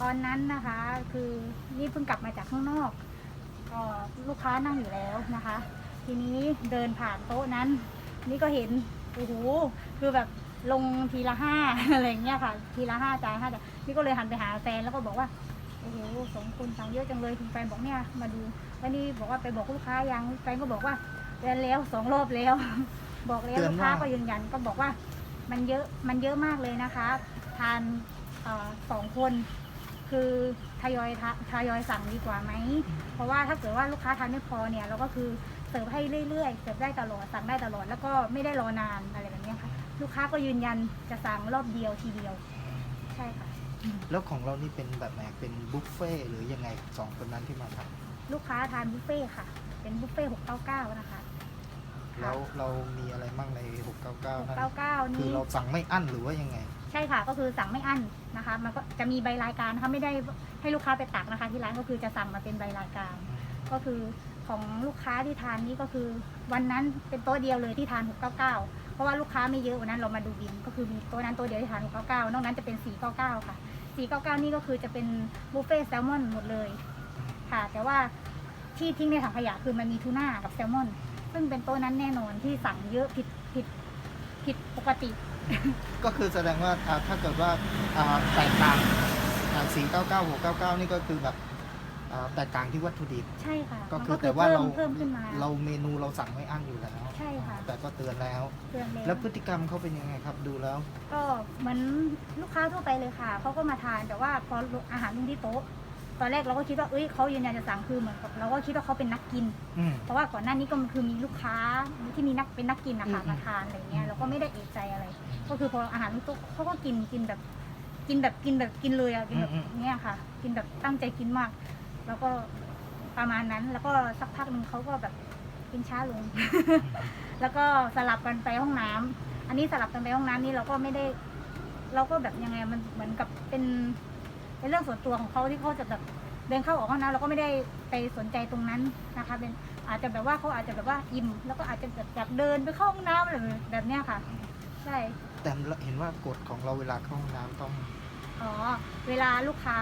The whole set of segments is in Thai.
ตอนนั้นนะคะ คือนี่เพิ่งกลับมาจากข้างนอกเอ่อลูกค้านั่งอยู่แล้วนะคะ ทีนี้เดินผ่านโต๊ะนั้น นี่ก็เห็นโอ้โหคือแบบลงทีละห้าอะไรอย่างเงี้ยค่ะ ทีละห้าจ่ายห้าจ่ายนี่ก็เลยหันไปหาแฟนแล้วก็บอกว่าโอ้โหสองคนสั่งเยอะจังเลยคุณแฟนบอกเนี่ยมาดูแล้วนี่บอกว่าไปบอกลูกค้ายังแฟนก็บอกว่าเตือนแล้วสองรอบแล้ว บอกแล้วเตือนลูกค้าว่าก็ยืนยันก็บอกว่า มันเยอะมันเยอะมากเลยนะคะ ทานเอ่อสองคน คือทยอยทะทยอยสั่งดีกว่าไหม เพราะว่าถ้าเกิดว่าลูกค้าทานไม่พอเนี่ยเราก็คือเสิร์ฟให้เรื่อยๆ เสิร์ฟได้ตลอดสั่งได้ตลอดแล้วก็ไม่ได้รอนานอะไรแบบเนี้ยค่ะ ลูกค้าก็ยืนยันจะสั่งรอบเดียวทีเดียว ใช่ค่ะ แล้วของเรานี่เป็นแบบไหนเป็นบุฟเฟ่ต์หรือยังไงสองคนนั้นที่มาทลูกค้าทานบุฟเฟ่ต์ค่ะ เป็นบุฟเฟ่หกเก้าเก้านะคะำ แล้วเรามีอะไรบ้างใน 699นั้นเก้าเก้าคือนี่เราสั่งไม่อั้นหรือว่ายังไง ใช่ค่ะ ก็คือสั่งไม่อั้นนะคะ มันก็จะมีใบรายการนะคะไม่ได้ให้ลูกค้าไปตักนะคะ ที่ร้านก็คือจะสั่งมาเป็นใบรายการ ก็คือของลูกค้าที่ทานนี่ก็คือ วันนั้นเป็นโต๊ะเดียวเลยที่ทาน 699 เพราะว่าลูกค้าไม่เยอะวันนั้นเรามาดูบิน ก็คือมีโต๊ะนั้นโต๊ะเดียวที่ทาน 699 นอกนั้นจะเป็น 499 ค่ะ 499 นี่ก็คือจะเป็นบุฟเฟ่ต์แซลมอนหมดเลย ค่ะ แต่ว่าที่ทิ้งในถังขยะคือมันมีทูน่ากับแซลมอน ซึ่งเป็นโต๊ะนั้นแน่นอนที่สั่งเยอะผิดผิดผิดปกติ ก็คือแสดงว่าอ่าถ้าเกิดว่าอ่าแตกต่างสี่เก้าเก้าหกเก้าเก้านี่ก็คือแบบอ่าแตกต่างที่วัตถุดิบ ใช่ค่ะก็มันคือแต่ว่าเราเพิ่มขึ้นมา เราเมนูเราสั่งไม่อั้นอยู่แล้วใช่ค่ะ แต่ก็เตือนแล้วเตือนแล้วแล้วพฤติกรรมเขาเป็นยังไงครับ ดูแล้ว ก็เหมือนลูกค้าทั่วไปเลยค่ะ เขาก็มาทานแต่ว่าพออาหารลงที่โต๊ะ ตอนแรกเราก็คิดว่าเอ้ยเขายืนยันจะสั่งคือเหมือนกับเราก็คิดว่าเขาเป็นนักกิน อืม เพราะว่าก่อนหน้านี้ก็คือมีลูกค้าที่มีนักเป็นนักกินนะคะอืม มาทานอะไรเงี้ยเราก็ไม่ได้เอกใจอะไร ก็คือพออาหารลงโต๊ะเขาก็กินกินแบบ กินแบบกินแบบกินเลยอะกินแบบเนี้ยค่ะ กินแบบตั้งใจกินมาก แล้วก็ประมาณนั้นแล้วก็สักพักหนึ่งเขาก็แบบกินช้าลง แล้วก็สลับกันไปห้องน้ำอันนี้สลับกันไปห้องน้ำนี่เราก็ไม่ได้ เราก็แบบยังไงมันเหมือนกับเป็น เป็นเรื่องส่วนตัวของเขาที่เขาจะแบบเดินเข้าออกห้องน้ำเราก็ไม่ได้ไปสนใจตรงนั้นนะคะเป็นอาจจะแบบว่าเขาอาจจะแบบว่าอิ่มแล้วก็อาจจะแบบอยากเดินไปเข้าห้องน้ำอะไรแบบเนี้ยค่ะใช่แต่เห็นว่ากฎของเราเวลาเข้าห้องน้ำต้องอ๋อเวลาลูกค้า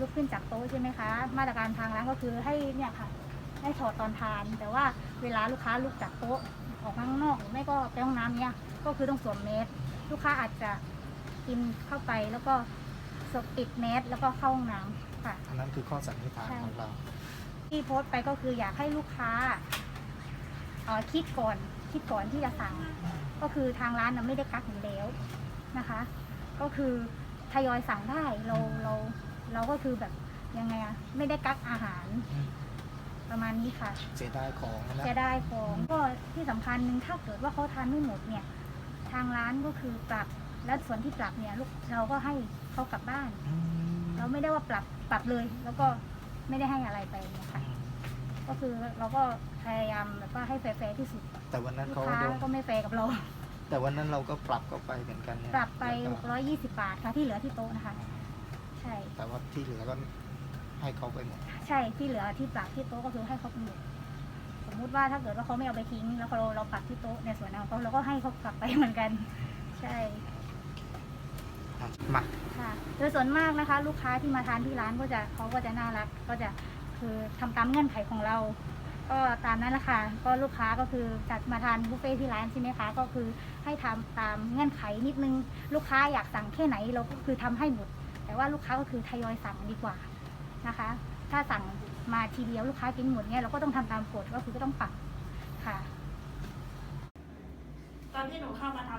ลุกขึ้นจากโต๊ะใช่ไหมคะ มาตรการทางร้านก็คือให้เนี่ยค่ะ ให้ถอดตอนทาน แต่ว่าเวลาลูกค้าลุกจากโต๊ะออกมาข้างนอกหรือไม่ก็ไปห้องน้ำเนี่ยก็คือต้องสวมเมสลูกค้าอาจจะกินเข้าไปแล้วก็ สวมปิดเมสแล้วก็เข้าห้องน้ำค่ะ อันนั้นคือข้อสันนิษฐานใช่ ของเรา ที่โพสต์ไปก็คืออยากให้ลูกค้าเอ่อคิดก่อนคิดก่อนที่จะสั่ง ก็คือทางร้านน่ะไม่ได้กักอยู่แล้วนะคะ ก็คือทยอยสั่งได้เราเราเราก็คือแบบยังไงอะไม่ได้กักอาหารอืม ประมาณนี้ค่ะ เสียดายของนะจะได้ของก็ที่สำคัญหนึ่งถ้าเกิดว่าเขาทานไม่หมดเนี่ย ทางร้านก็คือปรับและส่วนที่ปรับเนี่ยลูกเราก็ให้ เขากลับบ้าน อืมเราไม่ได้ว่าปรับปรับเลย แล้วก็ไม่ได้ให้อะไรไปเนี่ยค่ะก็คือเราก็พยายามแบบว่าให้แฟร์ๆที่สุดแต่วันนั้นลูกเขาค้าโดนก็ไม่แฟร์กับเรา แต่วันนั้นเราก็ปรับเข้าไปเหมือนกันเนี่ยปรับไป แล้วก็620 บาทค่ะที่เหลือที่โต๊ะนะคะ ใช่ แต่ว่าที่เหลือก็ให้เขาไปหมด ใช่ที่เหลือที่ปรับที่โต๊ะก็คือให้เขาไปหมดสมมุติว่าถ้าเกิดว่าเขาไม่เอาไปทิ้ง แล้วเราเราปรับที่โต๊ะในส่วนนั้นของเขาเราก็ให้เขากลับไปเหมือนกัน ใช่ มาค่ะโดยส่วนมากนะคะ ลูกค้าที่มาทานที่ร้านก็จะเขาก็จะน่ารัก ก็จะคือทำตามเงื่อนไขของเรา ก็ตามนั้นแหละค่ะก็ลูกค้าก็คือจัดมาทานบุฟเฟ่ที่ร้านใช่ไหมคะก็คือให้ทำตามเงื่อนไขนิดนึง ลูกค้าอยากสั่งแค่ไหนเราก็คือทำให้หมด แต่ว่าลูกค้าก็คือทยอยสั่งดีกว่านะคะ ถ้าสั่งมาทีเดียวลูกค้ากินหมดเนี่ยเราก็ต้องทำตามกฎก็คือก็ต้องปรับค่ะ ตอนที่หนูเข้ามาท